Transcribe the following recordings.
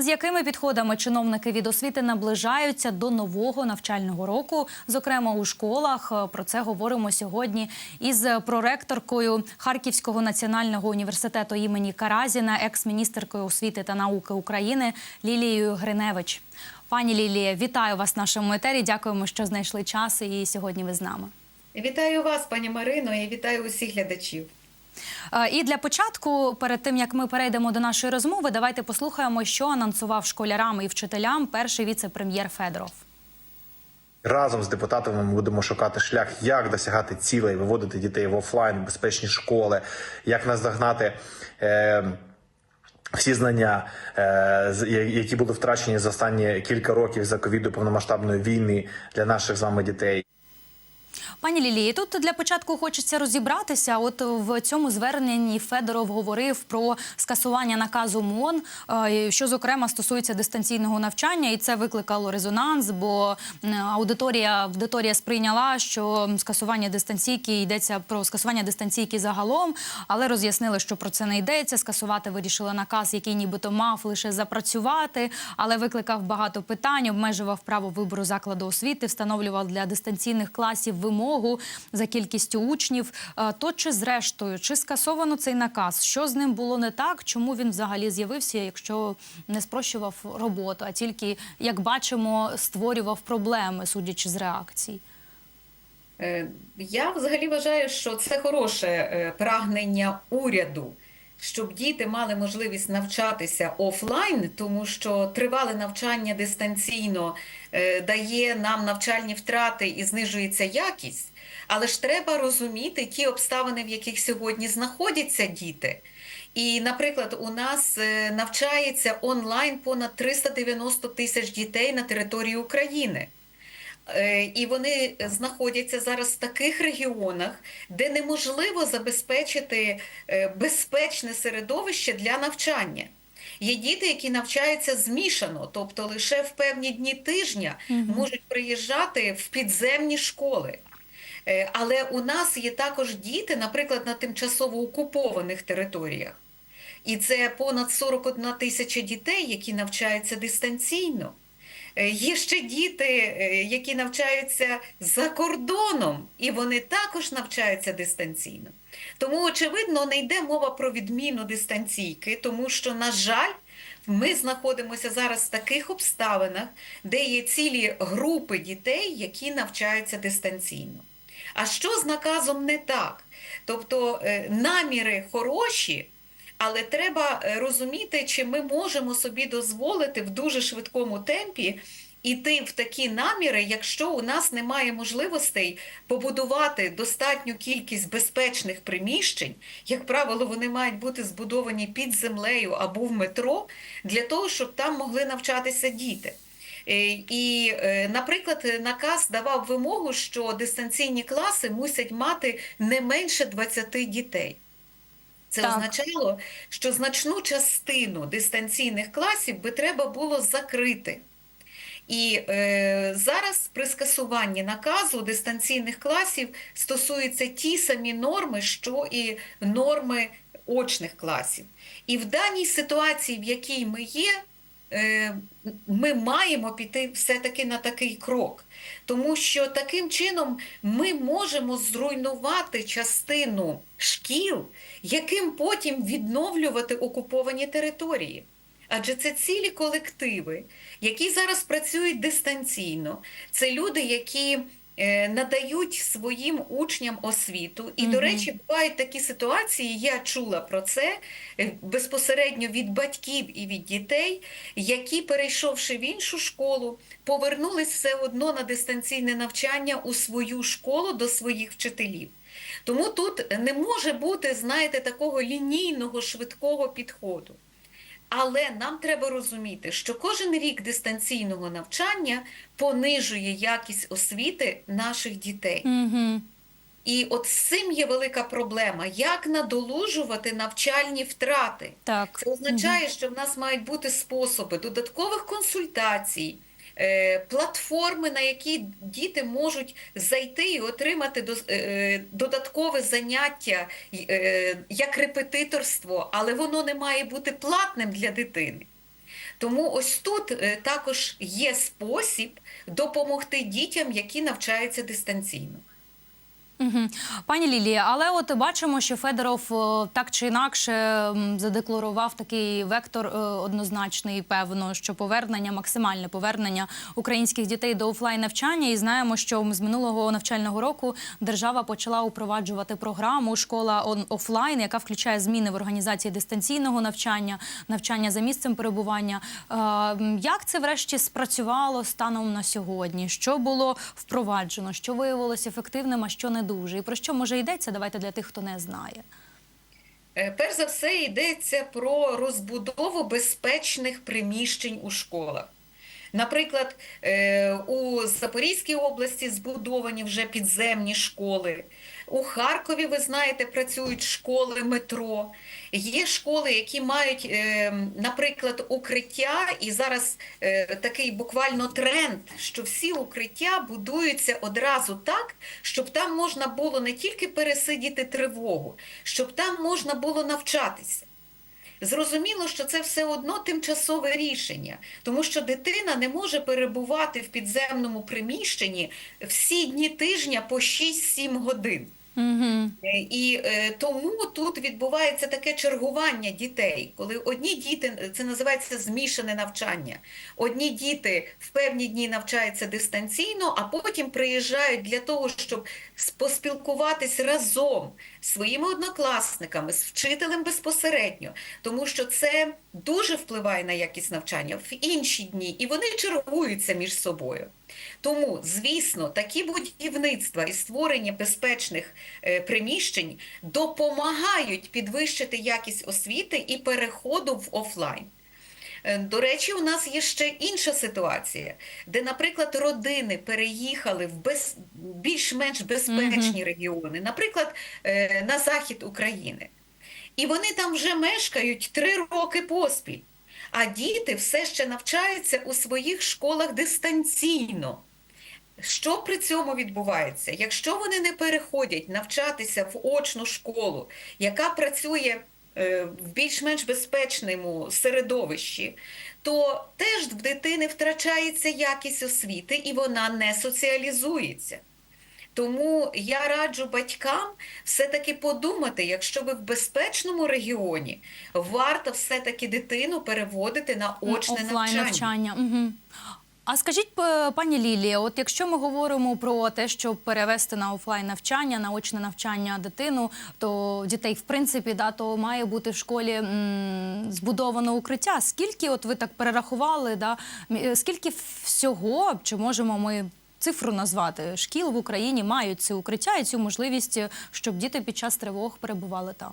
З якими підходами чиновники від освіти наближаються до нового навчального року, зокрема у школах. Е, Про це говоримо сьогодні із проректоркою Харківського національного університету імені Каразіна, екс-міністеркою освіти та науки України Лілією Гриневич. Пані Лілія, вітаю вас в нашому етері. Дякуємо, що знайшли час і сьогодні ви з нами. Вітаю вас, пані Марино, і вітаю усіх глядачів. Е, І для початку, перед тим як ми перейдемо до нашої розмови, давайте послухаємо, що анонсував школярам і вчителям перший віце-прем'єр Федоров. Разом з депутатами ми будемо шукати шлях, як досягати цілей, виводити дітей в офлайн, в безпечні школи, як наздогнати. Е- всі знання, е, які були втрачені за останні кілька років за ковіду повномасштабної війни для наших з вами дітей. Пані Лілії, тут для початку хочеться розібратися. От в цьому зверненні Федоров говорив про скасування наказу МОН, е, що зокрема стосується дистанційного навчання, і це викликало резонанс, бо аудиторія аудиторія сприйняла, що скасування дистанційки йдеться про скасування дистанційки загалом, але роз'яснили, що про це не йдеться. Скасувати вирішили наказ, який нібито мав лише запрацювати, але викликав багато питань, обмежував право вибору закладу освіти, встановлював для дистанційних класів вимогу за кількістю учнів. Е, То чи зрештою, чи скасовано цей наказ? Що з ним було не так? Чому він взагалі з'явився, якщо не спрощував роботу, а тільки, як бачимо, створював проблеми, судячи з реакцій? Е, Я взагалі вважаю, що це хороше е, прагнення уряду, щоб діти мали можливість навчатися офлайн, тому що тривале навчання дистанційно е, дає нам навчальні втрати і знижується якість. Але ж треба розуміти ті обставини, в яких сьогодні знаходяться діти. І, наприклад, у нас е, навчається онлайн понад 390 тисяч дітей на території України. Е, І вони знаходяться зараз в таких регіонах, де неможливо забезпечити е, безпечне середовище для навчання. Є діти, які навчаються змішано, тобто лише в певні дні тижня можуть приїжджати в підземні школи. Е, Але у нас є також діти, наприклад, на тимчасово окупованих територіях. І це понад 41 тисяча дітей, які навчаються дистанційно. Е, Є ще діти, е, які навчаються за кордоном, і вони також навчаються дистанційно. Тому, очевидно, не йде мова про відміну дистанційки, тому що, на жаль, ми знаходимося зараз в таких обставинах, де є цілі групи дітей, які навчаються дистанційно. А що з наказом не так? Тобто е, наміри хороші, але треба е, розуміти, чи ми можемо собі дозволити в дуже швидкому темпі іти в такі наміри, якщо у нас немає можливостей побудувати достатню кількість безпечних приміщень, як правило, вони мають бути збудовані під землею або в метро, для того, щоб там могли навчатися діти. Е, І, е, наприклад, наказ давав вимогу, що дистанційні класи мусять мати не менше 20 дітей. Це Так. означало, що значну частину дистанційних класів би треба було закрити. І е, зараз при скасуванні наказу дистанційних класів стосуються ті самі норми, що і норми очних класів. І в даній ситуації, в якій ми є, ми маємо піти все-таки на такий крок, тому що таким чином ми можемо зруйнувати частину шкіл, яким потім відновлювати окуповані території. Адже це цілі колективи, які зараз працюють дистанційно. Це люди, які е, надають своїм учням освіту. І, до речі, бувають такі ситуації, я чула про це е, безпосередньо від батьків і від дітей, які, перейшовши в іншу школу, повернулись все одно на дистанційне навчання у свою школу до своїх вчителів. Тому тут не може бути, знаєте, такого лінійного швидкого підходу. Але нам треба розуміти, що кожен рік дистанційного навчання понижує якість освіти наших дітей. Угу. І от з цим є велика проблема: як надолужувати навчальні втрати. Так. Це означає, що в нас мають бути способи додаткових консультацій, платформи, на які діти можуть зайти і отримати е, додаткове заняття е, як репетиторство, але воно не має бути платним для дитини. Тому ось тут е, також є спосіб допомогти дітям, які навчаються дистанційно. Пані Лілія, але от бачимо, що Федоров е, так чи інакше задекларував такий вектор е, однозначний, певно, що повернення, максимальне повернення українських дітей до офлайн навчання. І знаємо, що з минулого навчального року держава почала упроваджувати програму школа офлайн, яка включає зміни в організації дистанційного навчання, навчання за місцем перебування. Е, Як це врешті спрацювало станом на сьогодні? Що було впроваджено? Що виявилось ефективним, а що не дуже? І про що може йдеться? Давайте для тих, хто не знає. Е, Перш за все йдеться про розбудову безпечних приміщень у школах. Наприклад, е, у Запорізькій області збудовані вже підземні школи. У Харкові, ви знаєте, працюють школи метро. Є школи, які мають, е, наприклад, укриття, і зараз е, такий буквально тренд, що всі укриття будуються одразу так, щоб там можна було не тільки пересидіти тривогу, щоб там можна було навчатися. Зрозуміло, що це все одно тимчасове рішення, тому що дитина не може перебувати в підземному приміщенні всі дні тижня по 6-7 годин. Угу. І е, тому тут відбувається таке чергування дітей, коли одні діти це називається змішане навчання. Одні діти в певні дні навчаються дистанційно, а потім приїжджають для того, щоб поспілкуватись разом своїми однокласниками, з вчителем безпосередньо, тому що це дуже впливає на якість навчання в інші дні, і вони чергуються між собою. Тому, звісно, такі будівництва і створення безпечних е, приміщень допомагають підвищити якість освіти і переходу в офлайн. Е, До речі, у нас є ще інша ситуація, де, наприклад, родини переїхали в без... більш-менш безпечні регіони, наприклад, е, на захід України. І вони там вже мешкають три роки поспіль. А діти все ще навчаються у своїх школах дистанційно. Що при цьому відбувається? Якщо вони не переходять навчатися в очну школу, яка працює в більш-менш безпечному середовищі, то теж в дитини втрачається якість освіти і вона не соціалізується. Тому я раджу батькам все-таки подумати, якщо ви в безпечному регіоні, варто все-таки дитину переводити на очне офлайн навчання. навчання. Угу. А скажіть, пані Лілія, от якщо ми говоримо про те, щоб перевести на офлайн навчання, на очне навчання дитину, то дітей, в принципі, да, то має бути в школі м, збудовано укриття. Скільки, от ви так перерахували, да, скільки всього, чи можемо ми цифру назвати, шкіл в Україні мають ці укриття і цю можливість, щоб діти під час тривог перебували там?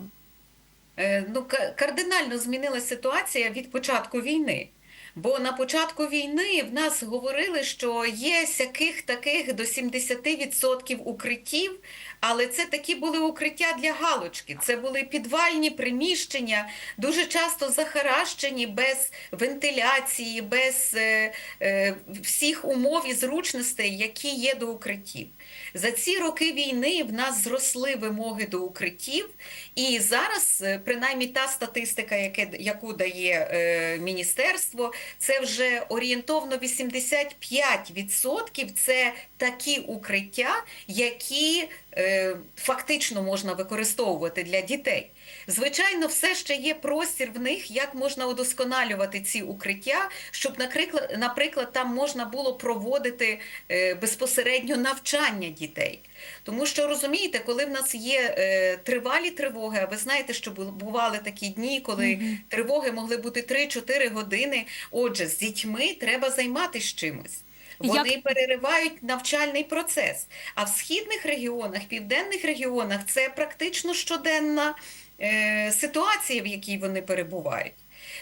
Е, Ну, ка- кардинально змінилася ситуація від початку війни. Бо на початку війни в нас говорили, що є сяких таких до 70% укриттів, але це такі були укриття для галочки. Це були підвальні приміщення, дуже часто захаращені без вентиляції, без е, е, всіх умов і зручностей, які є до укриттів. За ці роки війни в нас зросли вимоги до укриттів, і зараз, е, принаймні, та статистика, яку дає е, міністерство, це вже орієнтовно 85% це такі укриття, які фактично можна використовувати для дітей. Звичайно, все ще є простір в них, як можна удосконалювати ці укриття, щоб, наприклад, там можна було проводити е, безпосередньо навчання дітей. Тому що розумієте, коли в нас є е, тривалі тривоги, а ви знаєте, що бували такі дні, коли тривоги могли бути 3-4 години. Отже, з дітьми треба займатися чимось. Вони Як- переривають навчальний процес. А в східних регіонах, південних регіонах це практично щоденна е, ситуація, в якій вони перебувають.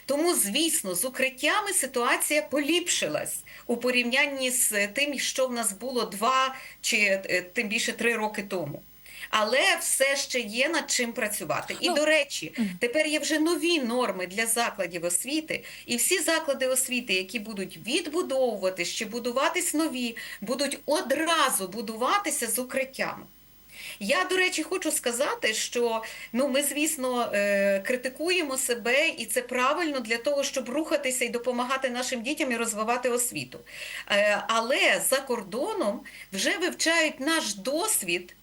Тому, звісно, з укриттями ситуація поліпшилась у порівнянні з тим, що в нас було два чи е, тим більше три роки тому. Але все ще є над чим працювати. І Ну, до речі, тепер є вже нові норми для закладів освіти, і всі заклади освіти, які будуть відбудовуватись чи будуватись нові, будуть одразу будуватися з укриттями. Я, до речі, хочу сказати, що ну, ми, звісно, е, критикуємо себе, і це правильно для того, щоб рухатися і допомагати нашим дітям і розвивати освіту. Е, але за кордоном вже вивчають наш досвід.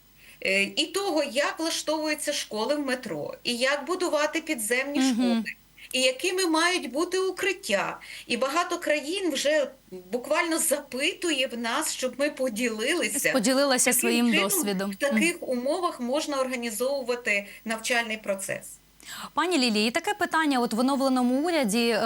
Е, І того, як влаштовуються школи в метро, і як будувати підземні Мгм. школи, і якими мають бути укриття. І багато країн вже буквально запитує в нас, щоб ми поділилися. Поділилася своїм чином досвідом. В таких умовах можна організовувати навчальний процес. Пані Лілії, таке питання. От в оновленому уряді е,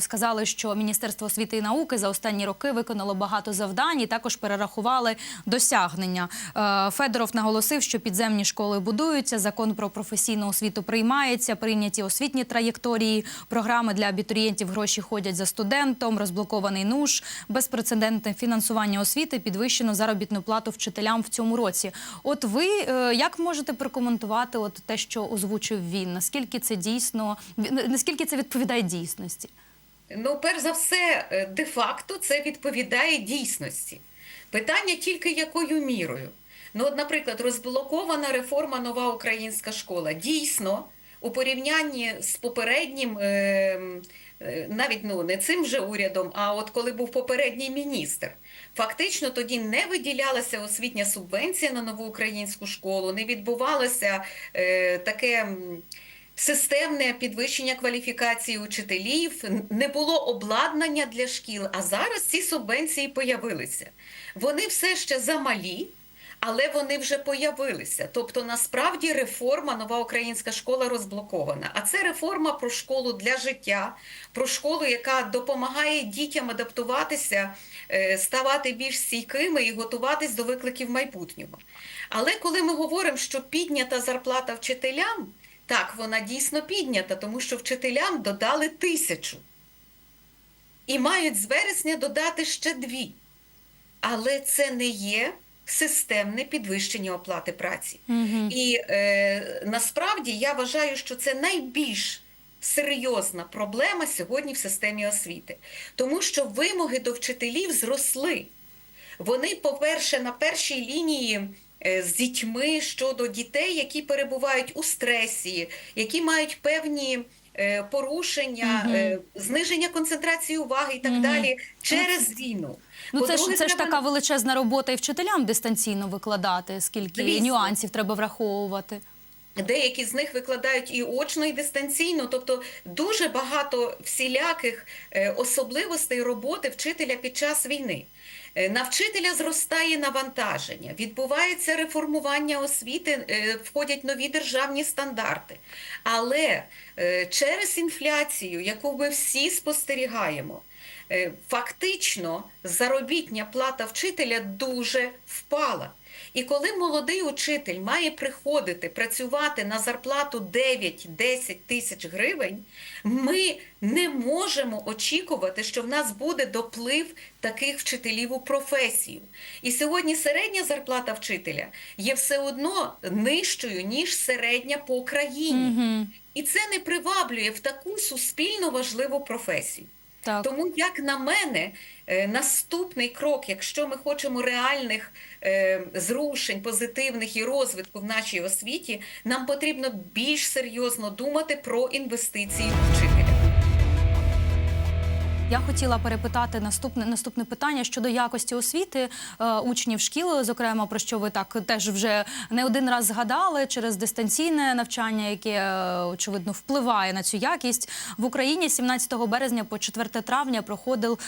сказали, що Міністерство освіти і науки за останні роки виконало багато завдань і також перерахували досягнення. Е, Федоров наголосив, що підземні школи будуються, закон про професійну освіту приймається, прийняті освітні траєкторії, програми для абітурієнтів гроші ходять за студентом, розблокований НУШ, безпрецедентне фінансування освіти, підвищено заробітну плату вчителям в цьому році. От ви е, як можете прокоментувати от те, що озвучив він? Наскільки це дійсно наскільки це відповідає дійсності? Ну, перш за все, е, де-факто це відповідає дійсності. Питання тільки якою мірою. Ну, от, наприклад, розблокована реформа нова українська школа. Дійсно, у порівнянні з попереднім, е, е, навіть ну, не цим вже урядом, а от коли був попередній міністр, фактично тоді не виділялася освітня субвенція на нову українську школу, не відбувалося таке. Системне підвищення кваліфікації учителів, не було обладнання для шкіл, а зараз ці субвенції появилися. Вони все ще замалі, але вони вже появилися. Тобто, насправді реформа нова українська школа розблокована. А це реформа про школу для життя, про школу, яка допомагає дітям адаптуватися, е, ставати більш стійкими і готуватись до викликів майбутнього. Але коли ми говоримо, що піднята зарплата вчителям, так, вона дійсно піднята, тому що вчителям додали тисячу. І мають з вересня додати ще дві. Але це не є системне підвищення оплати праці. Угу. І е, насправді я вважаю, що це найбільш серйозна проблема сьогодні в системі освіти, тому що вимоги до вчителів зросли. Вони, по-перше, на першій лінії з дітьми щодо дітей, які перебувають у стресі, які мають певні е, порушення, е, зниження концентрації уваги і так Мгм. далі через війну. Ну це ж це ж така величезна робота і вчителям дистанційно викладати, скільки Звісно. нюансів треба враховувати. Деякі з них викладають і очно, і дистанційно, тобто дуже багато всіляких е, особливостей роботи вчителя під час війни. Е, На вчителя зростає навантаження, відбувається реформування освіти, е, входять нові державні стандарти. Але е, через інфляцію, яку ми всі спостерігаємо, фактично заробітня плата вчителя дуже впала. І коли молодий учитель має приходити працювати на зарплату 9-10 тисяч гривень, ми не можемо очікувати, що в нас буде доплив таких вчителів у професію. І сьогодні середня зарплата вчителя є все одно нижчою, ніж середня по країні. Угу. І це не приваблює в таку суспільно важливу професію. Так. Тому, як на мене, е, наступний крок, якщо ми хочемо реальних е, зрушень, позитивних і розвитку в нашій освіті, нам потрібно більш серйозно думати про інвестиції в вчителя. Я хотіла перепитати наступне наступне питання щодо якості освіти е, учнів шкіл, зокрема про що ви так теж вже не один раз згадали через дистанційне навчання, яке е, очевидно впливає на цю якість в Україні. 17 березня по 4 травня проходив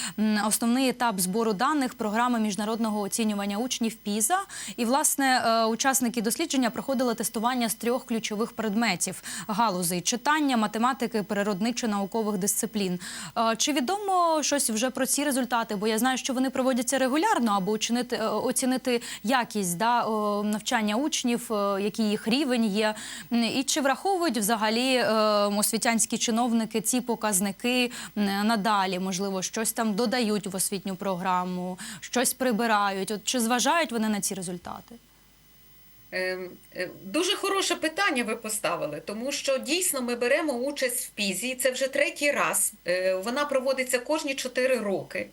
основний етап збору даних програми міжнародного оцінювання учнів ПІЗа. І власне е, учасники дослідження проходили тестування з трьох ключових предметів галузей читання, математики, природничо-наукових дисциплін. Е, Чи відомо щось вже про ці результати? Бо я знаю, що вони проводяться регулярно, аби оцінити, е, оцінити якість да, навчання учнів, е, який їх рівень є. І чи враховують взагалі е, освітянські чиновники ці показники надалі? Можливо, щось там додають в освітню програму, щось прибирають. От чи зважають вони на ці результати? Ем, е, Дуже хороше питання ви поставили, тому що дійсно ми беремо участь в ПІЗі, це вже третій раз. Е, Вона проводиться кожні 4 роки.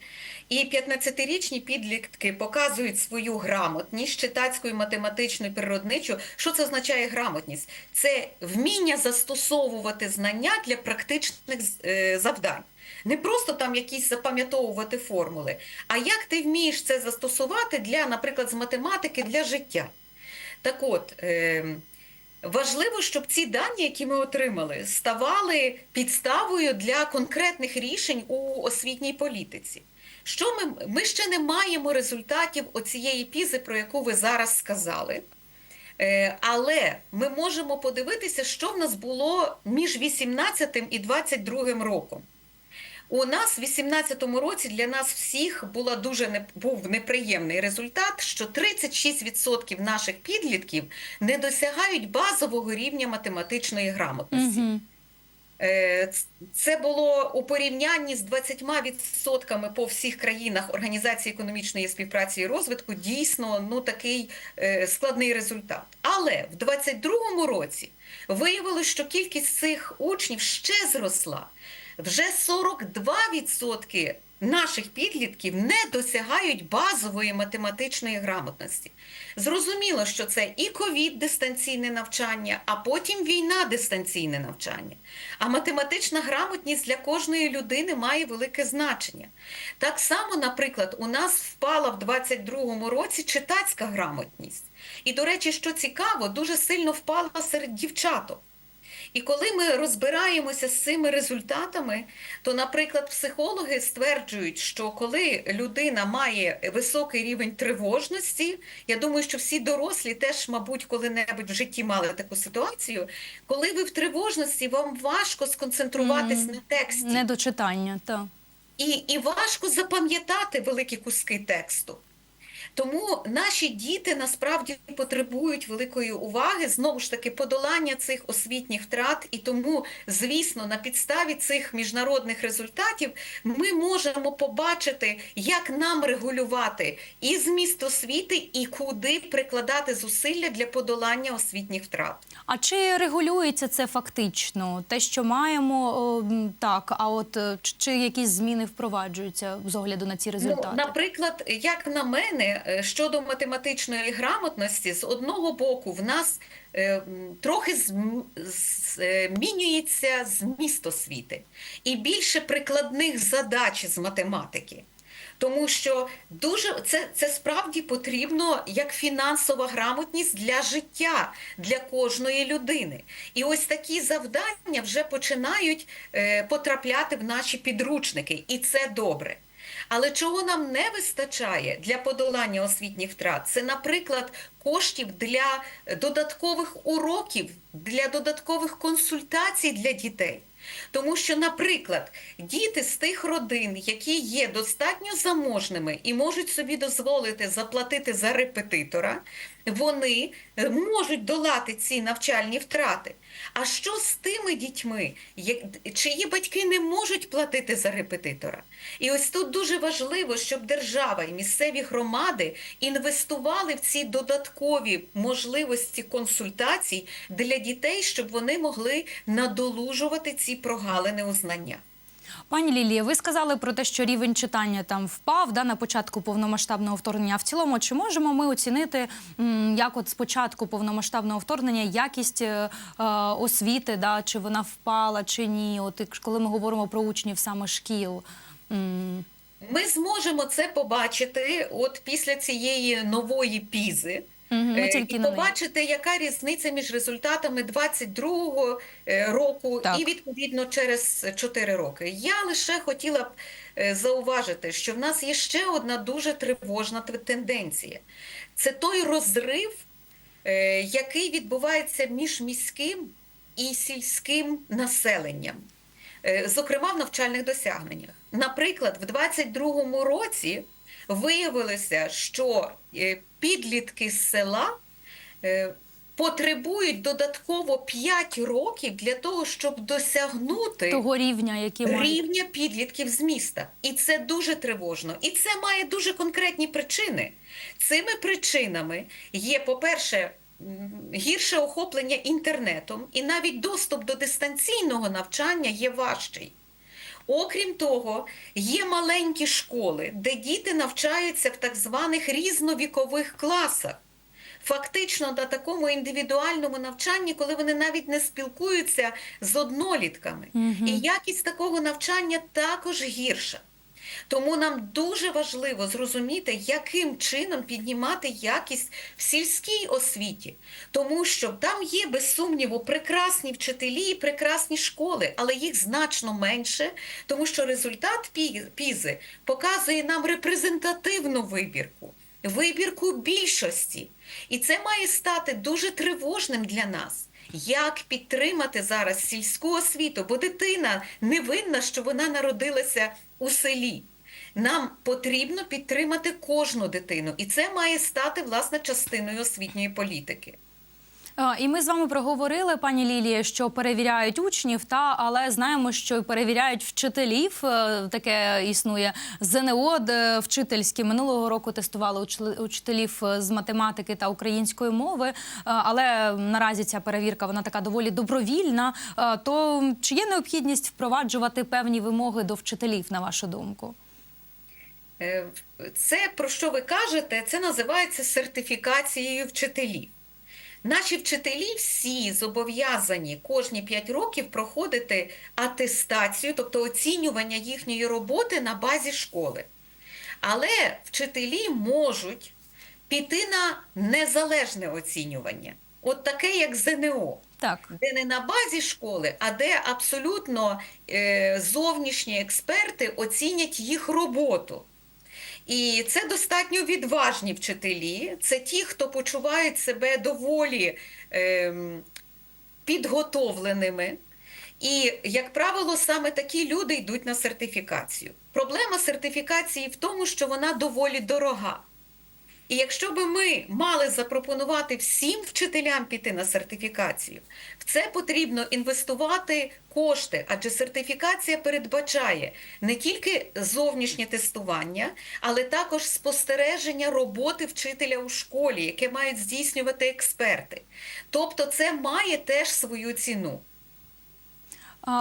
І 15-річні підлітки показують свою грамотність читацькою, математичною, природничу. Що це означає грамотність? Це вміння застосовувати знання для практичних е, завдань. Не просто там якісь запам'ятовувати формули, а як ти вмієш це застосувати для, наприклад, з математики для життя. Так от, е, важливо, щоб ці дані, які ми отримали, ставали підставою для конкретних рішень у освітній політиці. Що ми, ми ще не маємо результатів оцієї пізи, про яку ви зараз сказали. Е, Але ми можемо подивитися, що в нас було між 18 і 22 роком. У нас в 18-му році для нас всіх була дуже не, був неприємний результат, що 36% наших підлітків не досягають базового рівня математичної грамотності. Угу. Це було у порівнянні з 20% по всіх країнах Організації економічної співпраці і розвитку дійсно ну, такий е, складний результат. Але в 2022 році виявилося, що кількість цих учнів ще зросла. Вже 42% наших підлітків не досягають базової математичної грамотності. Зрозуміло, що це і ковід дистанційне навчання, а потім війна дистанційне навчання. А математична грамотність для кожної людини має велике значення. Так само, наприклад, у нас впала в 22-му році читацька грамотність. І, до речі, що цікаво, дуже сильно впала серед дівчаток. І коли ми розбираємося з цими результатами, то, наприклад, психологи стверджують, що коли людина має високий рівень тривожності, я думаю, що всі дорослі теж, мабуть, коли-небудь в житті мали таку ситуацію, коли ви в тривожності, вам важко сконцентруватись Мгм. на тексті Недочитання, так. і, і важко запам'ятати великі куски тексту. Тому наші діти насправді потребують великої уваги, знову ж таки, подолання цих освітніх втрат. І тому, звісно, на підставі цих міжнародних результатів ми можемо побачити, як нам регулювати і зміст освіти, і куди прикладати зусилля для подолання освітніх втрат. А чи регулюється це фактично? Те, що маємо, так, а от е, чи- якісь зміни впроваджуються з огляду на ці результати? Ну, наприклад, як на мене, щодо математичної грамотності, з одного боку, в нас е, трохи е, змінюється зміст освіти і більше прикладних задач з математики. Тому що дуже це, це справді потрібно як фінансова грамотність для життя для кожної людини. І ось такі завдання вже починають е, потрапляти в наші підручники, і це добре. Але чого нам не вистачає для подолання освітніх втрат, це, наприклад, коштів для додаткових уроків, для додаткових консультацій для дітей. Тому що, наприклад, діти з тих родин, які є достатньо заможними і можуть собі дозволити заплатити за репетитора, вони е, можуть долати ці навчальні втрати. А що з тими дітьми, чиї батьки не можуть платити за репетитора? І ось тут дуже важливо, щоб держава і місцеві громади інвестували в ці додаткові можливості консультацій для дітей, щоб вони могли надолужувати ці прогалини у знаннях. Пані Лілія, ви сказали про те, що рівень читання там впав да, на початку повномасштабного вторгнення. А в цілому, чи можемо ми оцінити, як от з початку повномасштабного вторгнення якість е, е, освіти, да, чи вона впала, чи ні? От коли ми говоримо про учнів саме шкіл. Ми зможемо це побачити от після цієї нової пізи. Ми Е, тільки і побачити, яка різниця між результатами 22-го е, року Так. і відповідно через 4 роки. Я лише хотіла б е, зауважити, що в нас є ще одна дуже тривожна тенденція. Це той розрив, який відбувається між міським і сільським населенням. Зокрема в навчальних досягненнях. Наприклад, в 22-му році виявилося, що е, підлітки з села е, потребують додатково 5 років для того, щоб досягнути того рівня, який має. рівня підлітків з міста. І це дуже тривожно. І це має дуже конкретні причини. Цими причинами є, по-перше, гірше охоплення інтернетом, і навіть доступ до дистанційного навчання є важчий. Окрім того, є маленькі школи, де діти навчаються в так званих різновікових класах. Фактично на такому індивідуальному навчанні, коли вони навіть не спілкуються з однолітками. І якість такого навчання також гірша. Тому нам дуже важливо зрозуміти, яким чином піднімати якість в сільській освіті, тому що там є без сумніву прекрасні вчителі і прекрасні школи, але їх значно менше, тому що результат пізи показує нам репрезентативну вибірку, вибірку більшості. І це має стати дуже тривожним для нас. Як підтримати зараз сільську освіту? Бо дитина не винна, що вона народилася у селі. Нам потрібно підтримати кожну дитину, і це має стати власне частиною освітньої політики. Е, І ми з вами проговорили, пані Лілія, що перевіряють учнів, та але знаємо, що перевіряють вчителів. Е, Таке існує ЗНО вчительські минулого року тестували учителів е, з математики та української мови. Але наразі ця перевірка вона така доволі добровільна. То чи є необхідність впроваджувати певні вимоги до вчителів, на вашу думку? Це про що ви кажете? Це називається сертифікацією вчителів. Наші вчителі всі зобов'язані кожні 5 років проходити атестацію, тобто оцінювання їхньої роботи на базі школи. Але вчителі можуть піти на незалежне оцінювання, от таке, як ЗНО Так. де не на базі школи, а де абсолютно е, зовнішні експерти оцінять їх роботу. І це достатньо відважні вчителі. Це ті, хто почувають себе доволі ем, підготовленими. І, як правило, саме такі люди йдуть на сертифікацію. Проблема сертифікації в тому, що вона доволі дорога. І якщо би ми мали запропонувати всім вчителям піти на сертифікацію, в це потрібно інвестувати кошти, адже сертифікація передбачає не тільки зовнішнє тестування, але також спостереження роботи вчителя у школі, яке мають здійснювати експерти. Тобто, це має теж свою ціну.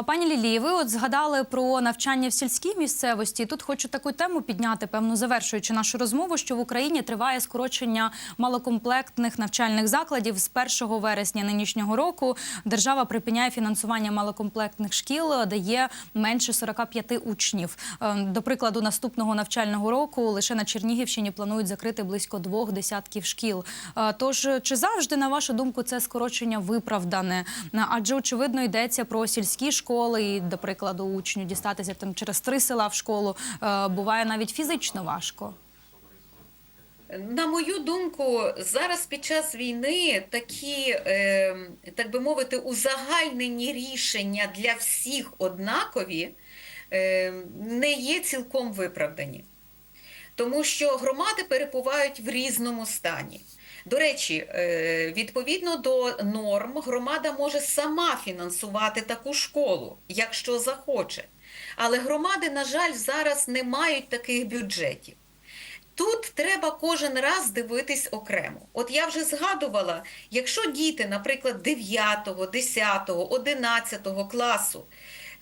Пані Лілії, ви от згадали про навчання в сільській місцевості. Тут хочу таку тему підняти, певно, завершуючи нашу розмову, що в Україні триває скорочення малокомплектних навчальних закладів. З 1 вересня нинішнього року держава припиняє фінансування малокомплектних шкіл, де є менше 45 учнів. Е, До прикладу, наступного навчального року лише на Чернігівщині планують закрити близько двох десятків шкіл. Е, Тож, чи завжди, на вашу думку, це скорочення виправдане? Адже очевидно йдеться про сільські школи, і, до прикладу, учню дістатися там через три села в школу е, буває навіть фізично важко. На мою думку, зараз під час війни такі, е, так би мовити, узагальнені рішення для всіх однакові е, не є цілком виправдані. Тому що громади перебувають в різному стані. До речі, е, відповідно до норм, громада може сама фінансувати таку школу, якщо захоче. Але громади, на жаль, зараз не мають таких бюджетів. Тут треба кожен раз дивитись окремо. От я вже згадувала, якщо діти, наприклад, 9, 10, 11 класу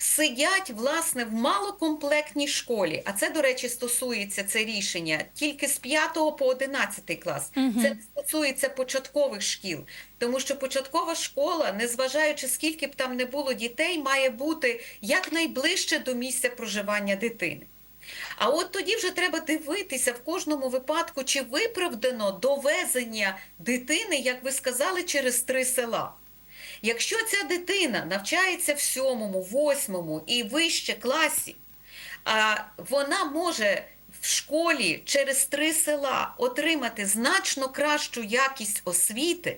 сидять власне в малокомплектній школі, а це, до речі, стосується це рішення тільки з 5 по 11 клас. Це не стосується початкових шкіл, тому що початкова школа, незважаючи скільки б там не було дітей, має бути якнайближче до місця проживання дитини. А от тоді вже треба дивитися в кожному випадку, чи виправдано довезення дитини, як ви сказали, через три села. Якщо ця дитина навчається в сьомому, восьмому і вище класі, вона може в школі через три села отримати значно кращу якість освіти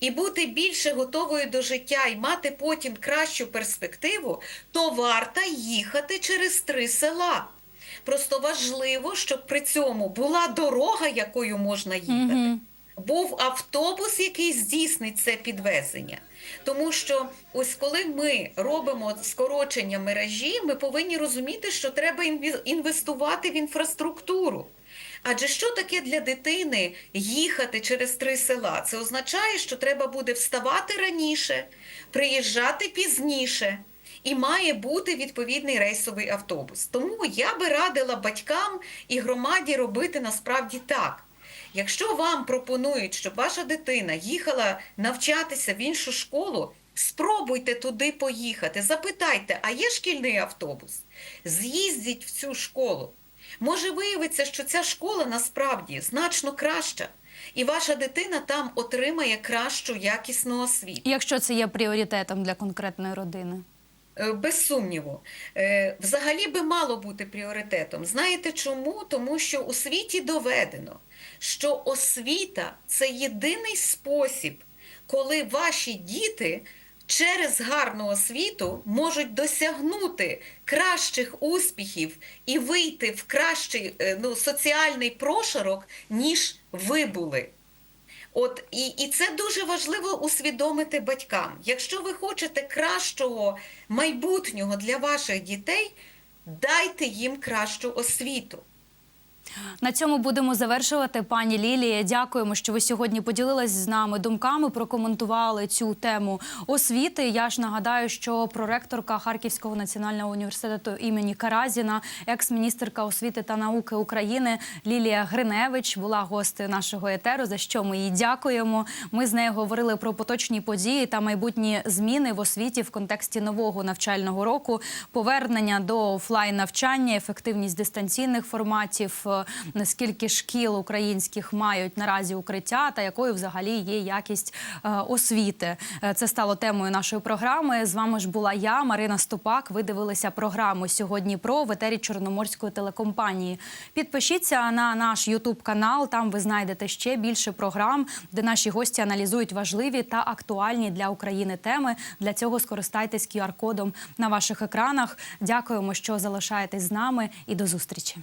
і бути більше готовою до життя і мати потім кращу перспективу, то варто їхати через три села. Просто важливо, щоб при цьому була дорога, якою можна їхати. Мгм. Був автобус, який здійснить це підвезення. Тому що ось коли ми робимо скорочення мережі, ми повинні розуміти, що треба інвестувати в інфраструктуру. Адже що таке для дитини їхати через три села? Це означає, що треба буде вставати раніше, приїжджати пізніше. І має бути відповідний рейсовий автобус. Тому я би радила батькам і громаді робити насправді так. Якщо вам пропонують, щоб ваша дитина їхала навчатися в іншу школу, спробуйте туди поїхати. Запитайте, а є шкільний автобус? З'їздіть в цю школу. Може виявиться, що ця школа насправді значно краща, і ваша дитина там отримає кращу якісну освіту. Якщо це є пріоритетом для конкретної родини. Е, Без сумніву, Е, взагалі би мало бути пріоритетом. Знаєте чому? Тому що у світі доведено, що освіта це єдиний спосіб, коли ваші діти через гарну освіту можуть досягнути кращих успіхів і вийти в кращий е, ну, соціальний прошарок, ніж ви були. От і, і це дуже важливо усвідомити батькам. Якщо ви хочете кращого майбутнього для ваших дітей, дайте їм кращу освіту. На цьому будемо завершувати. Пані Лілія, дякуємо, що ви сьогодні поділились з нами думками, прокоментували цю тему освіти. Я ж нагадаю, що проректорка Харківського національного університету імені Каразіна, екс-міністерка освіти та науки України Лілія Гриневич була гостею нашого етеру. За що ми їй дякуємо. Ми з нею говорили про поточні події та майбутні зміни в освіті в контексті нового навчального року, повернення до офлайн навчання, ефективність дистанційних форматів, е, наскільки шкіл українських мають наразі укриття, та якою взагалі є якість е, освіти. Е, Це стало темою нашої програми. З вами ж була я, Марина Ступак. Ви дивилися програму сьогодні про в етері Чорноморської телекомпанії. Підпишіться на наш Ютуб канал. Там ви знайдете ще більше програм, де наші гості аналізують важливі та актуальні для України теми. Для цього скористайтесь QR-кодом на ваших екранах. Дякуємо, що залишаєтесь з нами, і до зустрічі.